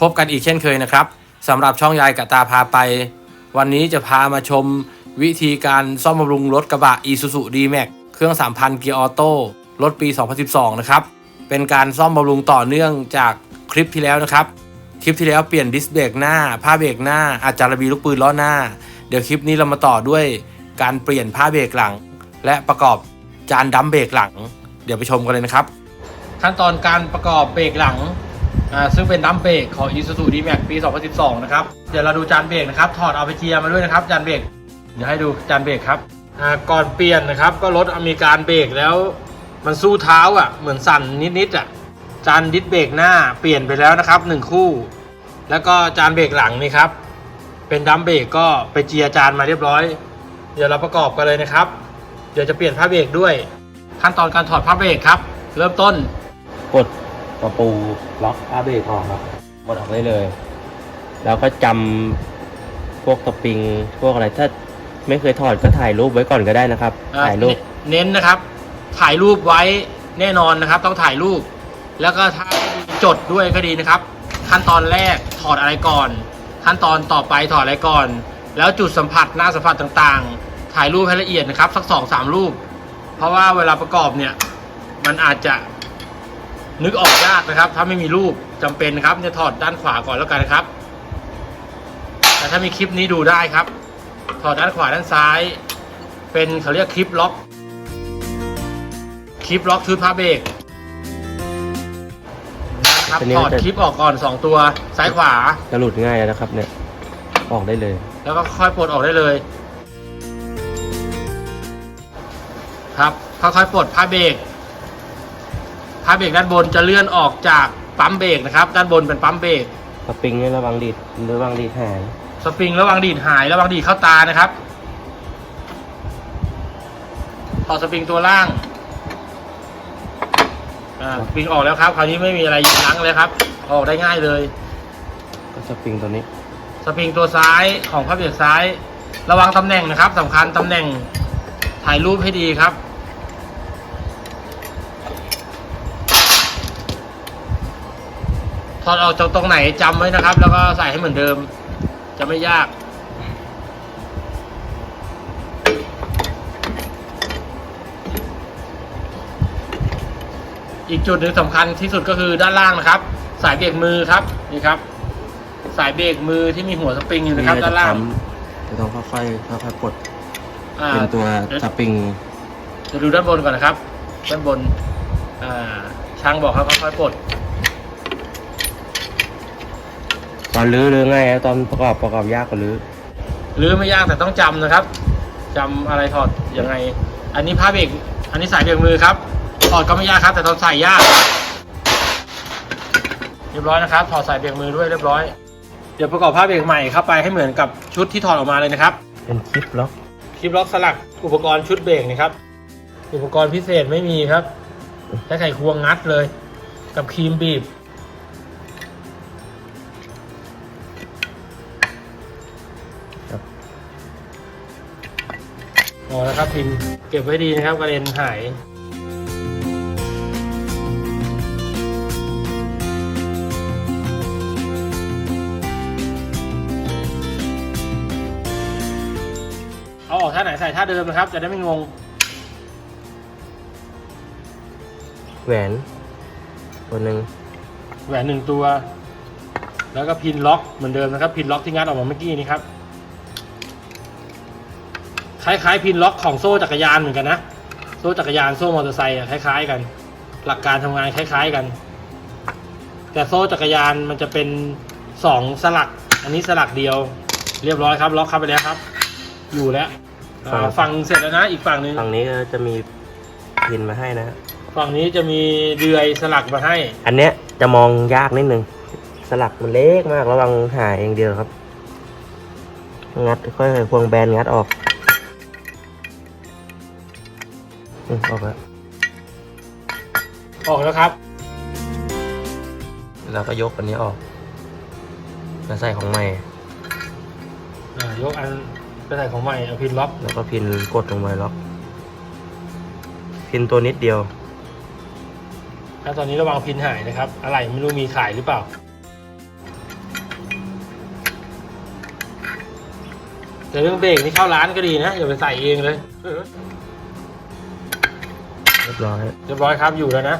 พบกันอีกเช่นเคยนะครับสำหรับช่องยายกะตาพาไป วันนี้จะพามาชมวิธีการซ่อมบำรุงรถกระบะ Isuzu D-Max เครื่อง 3,000 เกียร์ออโต้รถปี 2012 นะครับ เป็นการซ่อมบำรุงต่อเนื่องจากคลิปที่แล้วนะครับ คลิปที่แล้วเปลี่ยนดิสเบรกหน้า ผ้าเบรกหน้า อาจจะระบีลูกปืนล้อหน้า เดี๋ยวคลิปนี้เรามาต่อด้วยการเปลี่ยนผ้าเบรกหลัง และประกอบจานดัมเบรกหลัง เดี๋ยวไปชมกันเลยนะครับ ขั้นตอนการประกอบเบรกหลัง อ่าซึ่งเป็นดัมเบรกของ Isuzu D-Max ปี 2012 นะครับ เดี๋ยวเราดูจานเบรกนะครับ ถอดเอาไปเทียมาด้วยนะครับ จานเบรก เดี๋ยวให้ดูจานเบรกครับ อ่า ก่อนเปลี่ยนนะครับ ก็รถอเมริการเบรกแล้ว มันสู้เท้าอะ เหมือนสั่นนิดๆอะ จานดิสเบรกหน้าเปลี่ยนไปแล้วนะครับหนึ่งคู่ แล้วก็จานเบรกหลังนี่ครับ เป็นดัมเบรกก็ไปเจียจานมาเรียบร้อย เดี๋ยวเราประกอบกันเลยนะครับ เดี๋ยวจะเปลี่ยนผ้าเบรกด้วย ขั้นตอนการถอดผ้าเบรกครับ เริ่มต้นกด ตะปูล็อกผ้าเบรกออกครับกดออกได้เลย แล้วก็จำพวกสปริง พวกอะไรถ้าไม่เคยถอดก็ถ่ายรูปไว้ก่อนก็ได้นะครับอ่าถ่ายรูป เน้นนะครับ ถ่ายรูปไว้แน่นอนนะครับ ต้องถ่ายรูป แล้วก็ถ้าจดด้วยก็ดีนะครับ ขั้นตอนแรกถอดอะไรก่อน ขั้นตอนต่อไปถอดอะไรก่อน แล้วจุดสัมผัสหน้าสัมผัสต่างๆ ถ่ายรูปให้ละเอียดนะครับ สักสองสามรูป เพราะว่าเวลาประกอบเนี่ย มันอาจจะ นึกออกยากนะครับ ถ้าไม่มีรูปจำเป็นนะครับจะถอดด้านขวาก่อนแล้วกันนะครับ แต่ถ้ามีคลิปนี้ดูได้ครับ ถอดด้านขวาด้านซ้าย เป็นเขาเรียกคลิปล็อก คลิปล็อกชุดผ้าเบรกนะครับอันนี้ถมัอดนจะคลิปออกก่อนสองตัวซ้ายขวาจะหลุดง่ายนะครับเนี่ยออกได้เลย แล้วก็ค่อยปลดออกได้เลย ครับค่อยๆปลดผ้าเบรก ผ้าเบรกด้านบนจะเลื่อนออกจากปั๊มเบรกนะครับ ด้านบนเป็นปั๊มเบรกสปริงเนี่ยระวังดีดระวังดีดหายสปริงระวังดีดหายระวังดีดเข้าตานะครับถอดสปริงตัวล่างอ่าสปริงออกแล้วครับ คราวนี้ไม่มีอะไรยันยั้งเลยครับ ออกได้ง่ายเลย ก็สปริงตัวนี้ สปริงตัวซ้ายของผ้าเบรกซ้าย ระวังตำแหน่งนะครับสำคัญตำแหน่งถ่ายรูปให้ดีครับ อดออกจากตรงไหนจำไว้นะครับ แล้วก็ใส่ให้เหมือนเดิม จะไม่ยาก อีกจุดหนึ่งสำคัญที่สุดก็คือด้านล่างนะครับ สายเบรกมือครับนี่ครับ สายเบรกมือที่มีหัวสปริงอยู่นะครับ ด้านล่างจะต้องค่อยๆค่อยๆปลดอ่าเป็นตัวสปริงจะดูด้านบนก่อนนะครับ ด้านบนอ่าช่างบอกครับค่อยๆปลด ตอนรื้อรื้อง่ายนะตอนประกอบประกอบยากกว่ารื้อหรือไม่ยากแต่ต้องจำนะครับจำอะไรถอดยังไง อันนี้ผ้าเบรกอันนี้สายเบรกมือครับถอดก็ไม่ยากครับ แต่ตอนใส่ยาก เรียบร้อยนะครับ ถอดสายเบรกมือด้วยเรียบร้อย เดี๋ยวประกอบผ้าเบรกใหม่เข้าไปให้เหมือนกับชุดที่ถอดออกมาเลยนะครับ เป็นคลิปล็อกคลิปล็อกสลักอุปกรณ์ชุดเบรกนะครับ อุปกรณ์พิเศษไม่มีครับใช้ไขควงงัดเลย กับครีมบีบครับ อแล้วครับพิมพ์เก็บไว้ดีนะครับกระเด็นหายเอาออกท่าไหนใส่ท่าเดิมนะครับ จะได้ไม่งง แหวนตัวหนึ่งแหวนหนึ่งตัว แล้วก็พินล็อกเหมือนเดิมนะครับ พินล็อกที่งัดออกมาเมื่อกี้นี้ครับค ล้ายๆ พินล็อกของโซ่จักรยานเหมือนกันนะโซ่จักรยานโซ่มอเตอร์ไซค์อะคล้าย ๆ กัน หลักการทำงานคล้าย ๆกัน แต่โซ่จักรยานมันจะเป็นสองสลัก อันนี้สลักเดียว เรียบร้อยครับ ล็อกเข้าไปแล้วครับ อยู่แล้วอ่าฝั่งเสร็จแล้วนะ อีกฝั่งหนึ่งฝั่งนี้ก็จะมีพินมาให้นะฝั่งนี้จะมีเดือยสลักมาให้ อันเนี้ยจะมองยากนิดนึงสลักมันเล็กมากระวังหายอย่างเดียวครับ งัดค่อยๆควงแบนงัดออก อืมออกแล้วออกแล้วครับแล้วก็ยกอันนี้ออกมาใส่ของใหม่ยกอันไปใส่ของใหม่เอาพินล็อกแล้วก็พินกดลงไปล็อก พินตัวนิดเดียว ถ้าตอนนี้ระวังพินหายนะครับ อะไรไม่รู้มีขายหรือเปล่า แต่เรื่องเบรกนี่เข้าร้านก็ดีนะ อย่าไปใส่เองเลย บร้อย เรียบร้อยครับอยู่แล้วนะ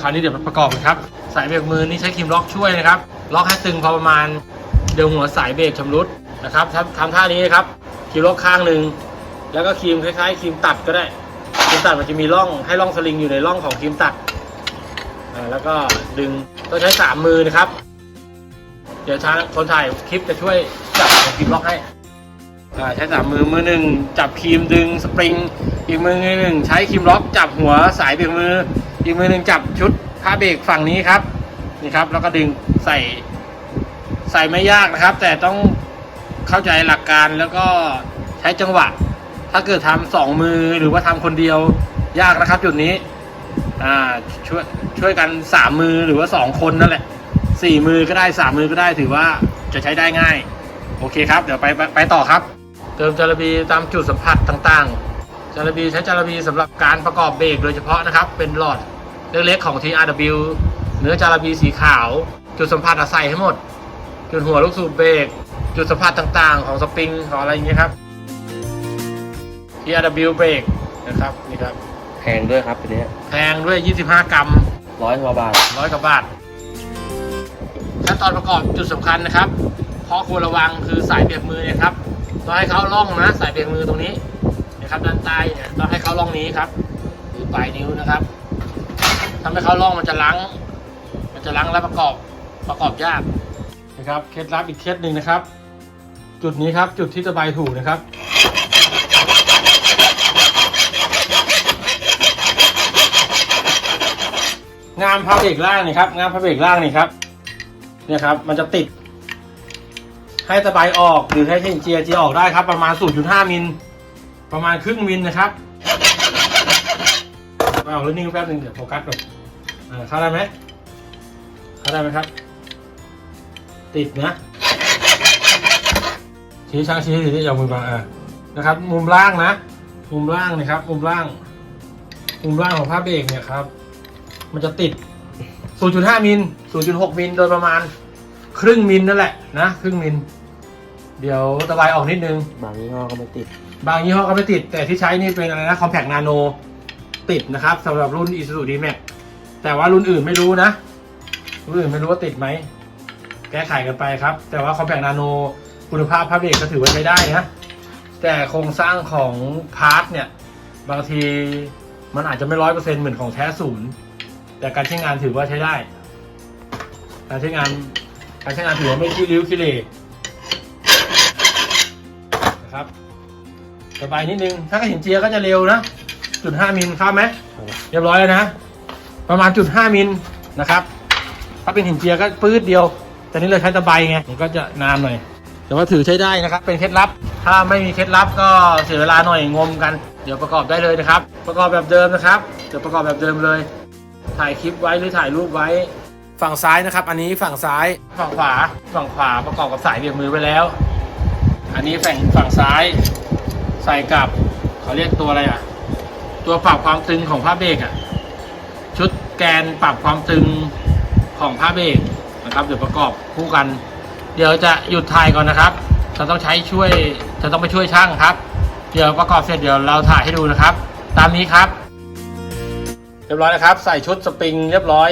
คราวนี้เดี๋ยวประกอบกันครับ สายเบรกมือนี่ใช้ครีมล็อกช่วยนะครับ ล็อกให้ตึงพอประมาณ เดี๋ยวหัวสายเบรกชำรุดนะครับทำทำท่านี้นะครับครีมล็อกข้างหนึ่งแล้วก็ครีมคล้ายๆครีมตัดก็ได้ครีมตัดมันจะมีร่องให้ร่องสลิงอยู่ในร่องของครีมตัดแล้วก็ดึงต้องใช้สามมือนะครับ เดี๋ยวทางคนถ่ายคลิปจะช่วยจับครีมล็อกให้ ใช้สามมือมือหนึ่งจับครีมดึงสปริง อีกมือหนึ่งใช้ครีมล็อกจับหัวสายเบรกมือ อีกมือหนึ่งจับชุดผ้าเบรกฝั่งนี้ครับนี่ครับแล้วก็ดึงใส่ใส่ไม่ยากนะครับ แต่ต้องเข้าใจหลักการแล้วก็ใช้จังหวะ ถ้าเกิดทำสองมือหรือว่าทำคนเดียวยากนะครับ จุดนี้อ่าช่วยช่วยกันสามมือหรือว่าสองคนนั่นแหละสี่มือก็ได้สามมือก็ได้ถือว่าจะใช้ได้ง่าย โอเคครับ เดี๋ยวไปไปไปต่อครับ เติมจาระบีตามจุดสัมผัสต่างๆ จาระบีใช้จาระบีสำหรับการประกอบเบรกโดยเฉพาะนะครับ เป็นหลอดเล็กๆของ TRW เนื้อจาระบีสีขาว จุดสัมผัสอะใส่ให้หมด จุดหัวลูกสูบเบรก จุดสัมผัสต่างๆ ของสปริงของอะไรอย่างเงี้ยครับ TRW เบรกนะครับนี่ครับแพงด้วยครับตัวเนี้ยแพงด้วย 25 กรัมร้อยกว่าบาทร้อยกว่าบาทขั้นตอนประกอบจุดสำคัญนะครับข้อควรระวังคือสายเบรกมือเนี่ยครับ ต้องให้เขาล่องนะสายเบรกมือตรงนี้นะครับด้านใต้เนี่ยต้องให้เขาล่องนี้ครับหรือปลายนิ้วนะครับทำให้เขาล่องมันจะลังมันจะลังและประกอบประกอบยากนะครับเคล็ดลับอีกเคล็ดหนึ่งนะครับ จุดนี้ครับจุดที่ตะไบถูกนะครับงามพระเบรกล่างนี่ครับงามพระเบรกล่างนี่ครับเนี่ยครับ มันจะติด ให้ตะไบออกหรือให้เทนเจียเจียออกได้ครับ ประมาณ 0.5มิลประมาณครึ่งมิลนะครับเอาแล้วนิ่งแป๊บนึงเดี๋ยวโฟกัสก่อนเข้าได้ไหมเข้าได้ไหมครับ ติดนะชี้ช้างชี้ชี้อย่ามือบังอ่านะครับ มุมล่างนะ มุมล่างนะครับ มุมล่าง มุมล่างของผ้าเบรกเนี่ยครับ มันจะติด 0.5มิล0.6มิลโดยประมาณ ครึ่งมิลนั่นแหละนะ ครึ่งมิล เดี๋ยวตะไบออกนิดนึง บางยี่ห้อก็ไม่ติด บางยี่ห้อก็ไม่ติด แต่ที่ใช้นี่เป็นอะไรนะ Compact Nano ติดนะครับสำหรับรุ่น Isuzu D-Max แต่ว่ารุ่นอื่นไม่รู้นะ รุ่นอื่นไม่รู้ว่าติดไหม แก้ไขกันไปครับ แต่ว่า Compact Nano คุณภาพภาพเบรกก็ถือว่าใช้ได้นะ แต่โครงสร้างของพาร์ทเนี่ย บางทีมันอาจจะไม่ร้อยเปอร์เซ็นต์เหมือนของแท้ศูนย์แต่การใช้งานถือว่าใช้ได้ การใช้งานการใช้งานถือว่าไม่ขี้ริ้วขี้เหร่ นะครับสบายนิดนึง ถ้ากระหินเจียก็จะเร็วนะจุดห้ามิลครับไหมเรียบร้อยแล้วนะ ประมาณจุดห้ามิลนะครับ ถ้าเป็นหินเจียก็ปื๊ดเดียว แต่นี่เราใช้ตะไบไงมันก็จะนานหน่อย แต่ว่าถือใช้ได้นะครับ เป็นเคล็ดลับ ถ้าไม่มีเคล็ดลับก็เสียเวลาหน่อยงมกัน เดี๋ยวประกอบได้เลยนะครับ ประกอบแบบเดิมนะครับ เดี๋ยวประกอบแบบเดิมเลย ถ่ายคลิปไว้หรือถ่ายรูปไว้ ฝั่งซ้ายนะครับ อันนี้ฝั่งซ้าย ฝั่งขวา ฝั่งขวาประกอบกับสายเบี่ยงมือไปแล้ว อันนี้ฝั่งฝั่งซ้ายใส่กับเขาเรียกตัวอะไรอะ ตัวปรับความตึงของผ้าเบรกอะ ชุดแกนปรับความตึงของผ้าเบรกนะครับ เดี๋ยวประกอบคู่กัน เดี๋ยวจะหยุดถ่ายก่อนนะครับ จะต้องใช้ช่วย จะต้องไปช่วยช่างครับ เดี๋ยวประกอบเสร็จเดี๋ยวเราถ่ายให้ดูนะครับ ตามนี้ครับ เรียบร้อยนะครับ ใส่ชุดสปริง เรียบร้อย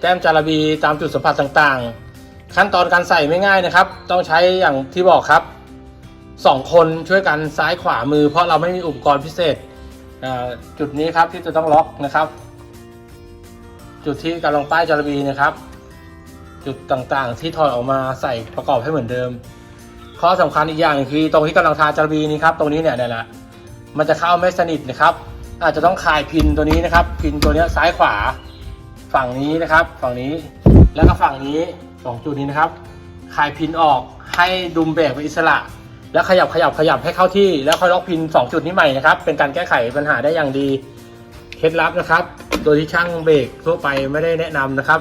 แต้มจาระบีตามจุดสัมผัสต่างๆ ขั้นตอนการใส่ไม่ง่ายนะครับ ต้องใช้อย่างที่บอกครับ สองคนช่วยกันซ้ายขวามือ เพราะเราไม่มีอุปกรณ์พิเศษจุดนี้ครับที่จะต้องล็อกนะครับ จุดที่กำลังป้ายจารบีนะครับ จุดต่างๆ ที่ถอดออกมาใส่ประกอบให้เหมือนเดิม ข้อสำคัญอีกอย่างคือตรงที่กำลังทาจารบีนี้ครับตรงนี้เนี่ยนี่แหละมันจะเข้าไม่สนิทนะครับ อาจจะต้องคลายพินตัวนี้นะครับ พินตัวนี้ซ้ายขวา ฝั่งนี้นะครับ ฝั่งนี้แล้วก็ฝั่งนี้สองจุดนี้นะครับคลายพินออกให้ดุมเบรกเป็นอิสระ แล้วขยับขยับขยับให้เข้าที่ แล้วค่อยล็อกพินสองจุดนี้ใหม่นะครับ เป็นการแก้ไขปัญหาได้อย่างดี เคล็ดลับนะครับ โดยที่ช่างเบรกทั่วไปไม่ได้แนะนำนะครับ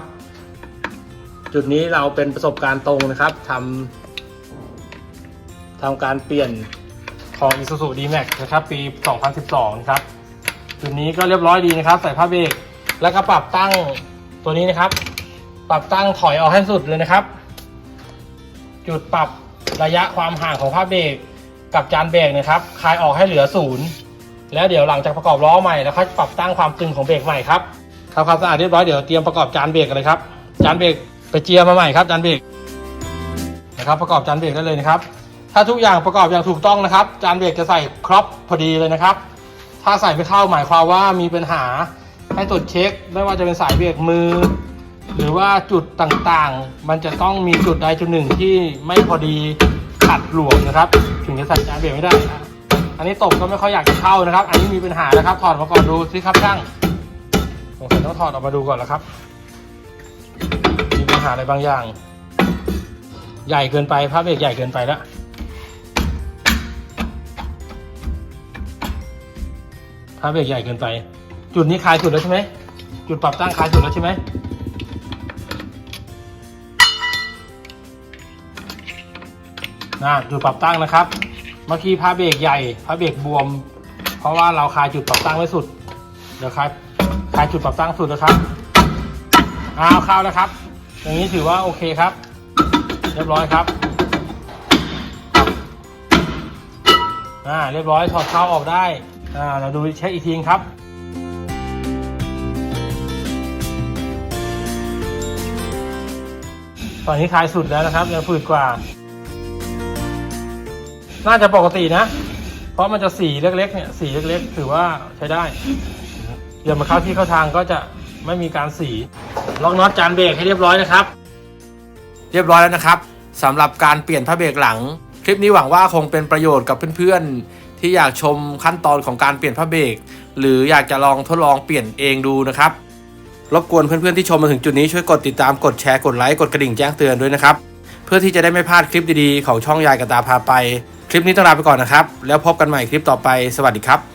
จุดนี้เราเป็นประสบการณ์ตรงนะครับทำทำการเปลี่ยนของ Isuzu D-Max นะครับ ปี 2012 นะครับ จุดนี้ก็เรียบร้อยดีนะครับ ใส่ผ้าเบรกแล้วก็ปรับตั้งตัวนี้นะครับ ปรับตั้งถอยออกให้สุดเลยนะครับ จุดปรับ ระยะความห่างของผ้าเบรกกับจานเบรกนะครับคลายออกให้เหลือศูนย์แล้วเดี๋ยวหลังจากประกอบล้อใหม่แล้วค่อยปรับตั้งความตึงของเบรกใหม่ครับทำความสะอาดเรียบร้อยเดี๋ยวเตรียมประกอบจานเบรกกันเลยครับจานเบรกไปเจียมาใหม่ครับจานเบรกนะครับประกอบจานเบรกได้เลยนะครับ ถ้าทุกอย่างประกอบอย่างถูกต้องนะครับ จานเบรกจะใส่ครอปพอดีเลยนะครับ ถ้าใส่ไม่เข้าหมายความว่ามีปัญหาให้ตรวจเช็ค ไม่ว่าจะเป็นสายเบรกมือ หรือว่าจุดต่างๆ มันจะต้องมีจุดใดจุดหนึ่งที่ไม่พอดีขัดหลวมนะครับ ถึงจะใส่จานเบรกไม่ได้นะอันนี้ตกก็ไม่ค่อยอยากจะเข้านะครับ อันนี้มีปัญหานะครับ ถอดมาก่อนดูสิครับช่างสงสัยต้องถอดออกมาดูก่อนแล้วครับ มีปัญหาอะไรบางอย่าง ใหญ่เกินไปผ้าเบรกใหญ่เกินไปแล้วผ้าเบรกใหญ่เกินไป จุดนี้คลายจุดแล้วใช่ไหมจุดปรับตั้งคลายจุดแล้วใช่ไหม นะจุดปรับตั้งนะครับ เมื่อกี้ผ้าเบรกใหญ่ผ้าเบรกบวม เพราะว่าเราคายจุดปรับตั้งไว้สุดเดี๋ยวคลายคายจุดปรับตั้งสุดนะครับเอาเข้าแล้วครับ อย่างนี้ถือว่าโอเคครับ เรียบร้อยครับอ่าเรียบร้อยถอดเข้าออกได้อ่าเราดูเช็คอีกทีครับตอนนี้คลายสุดแล้วนะครับยังฝืดกว่า น่าจะปกตินะ เพราะมันจะสีเล็กๆเนี่ยสีเล็กๆ ถือว่าใช้ได้เดี๋ยวมาเข้าที่เข้าทางก็จะไม่มีการสีล็อกน็อตจานเบรกให้เรียบร้อยนะครับ เรียบร้อยแล้วนะครับสำหรับการเปลี่ยนผ้าเบรกหลัง คลิปนี้หวังว่าคงเป็นประโยชน์กับเพื่อนๆ ที่อยากชมขั้นตอนของการเปลี่ยนผ้าเบรกหรืออยากจะลองทดลองเปลี่ยนเองดูนะครับรบกวนเพื่อนๆที่ชมมาถึงจุดนี้ช่วยกดติดตามกดแชร์กดไลค์กดกระดิ่งแจ้งเตือนด้วยนะครับ เพื่อที่จะได้ไม่พลาดคลิปดีๆ ของช่องยายกับตาพาไป คลิปนี้ต้องลาไปก่อนนะครับ แล้วพบกันใหม่คลิปต่อไปสวัสดีครับ